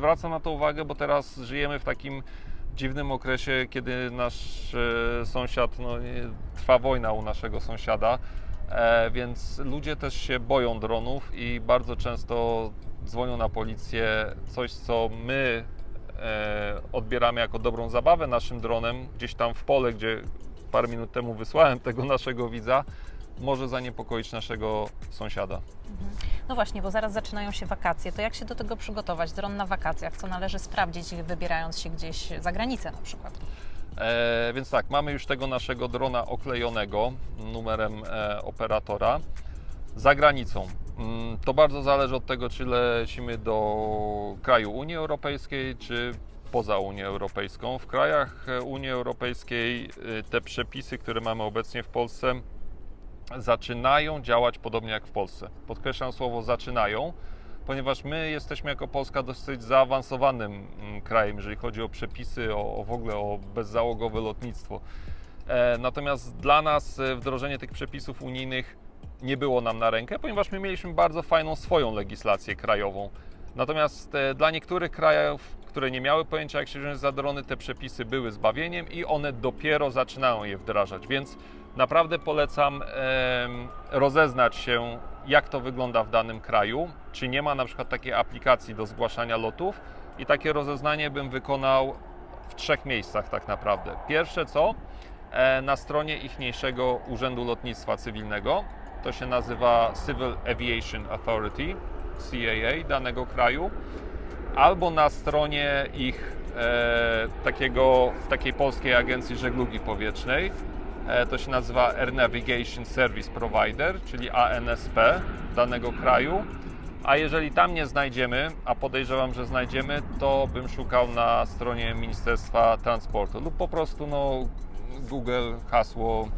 Zwracam na to uwagę, bo teraz żyjemy w takim dziwnym okresie, kiedy nasz e, sąsiad, no, nie- trwa wojna u naszego sąsiada, e, więc ludzie też się boją dronów i bardzo często dzwonią na policję, coś co my e, odbieramy jako dobrą zabawę naszym dronem, gdzieś tam w pole, gdzie parę minut temu wysłałem tego naszego widza, może zaniepokoić naszego sąsiada. No właśnie, bo zaraz zaczynają się wakacje. To jak się do tego przygotować? Dron na wakacjach, co należy sprawdzić, wybierając się gdzieś za granicę na przykład? E, więc tak, mamy już tego naszego drona oklejonego numerem e, operatora za granicą. Mm, To bardzo zależy od tego, czy lecimy do kraju Unii Europejskiej, czy poza Unię Europejską. W krajach e, Unii Europejskiej e, te przepisy, które mamy obecnie w Polsce, zaczynają działać podobnie jak w Polsce. Podkreślam słowo zaczynają, ponieważ my jesteśmy jako Polska dosyć zaawansowanym mm, krajem, jeżeli chodzi o przepisy, o, o w ogóle o bezzałogowe lotnictwo. E, natomiast dla nas e, wdrożenie tych przepisów unijnych nie było nam na rękę, ponieważ my mieliśmy bardzo fajną swoją legislację krajową. Natomiast e, dla niektórych krajów, które nie miały pojęcia jak się wziąć za drony, te przepisy były zbawieniem i one dopiero zaczynają je wdrażać. Więc naprawdę polecam em, rozeznać się, jak to wygląda w danym kraju, czy nie ma na przykład takiej aplikacji do zgłaszania lotów i takie rozeznanie bym wykonał w trzech miejscach tak naprawdę. Pierwsze co? E, na stronie ichniejszego Urzędu Lotnictwa Cywilnego. To się nazywa Civil Aviation Authority, CAA danego kraju. Albo na stronie ich e, takiego, takiej polskiej agencji żeglugi powietrznej. E, to się nazywa Air Navigation Service Provider, czyli ANSP danego kraju. A jeżeli tam nie znajdziemy, a podejrzewam, że znajdziemy, to bym szukał na stronie Ministerstwa Transportu lub po prostu no, Google hasło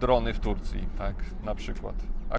drony w Turcji, tak, na przykład.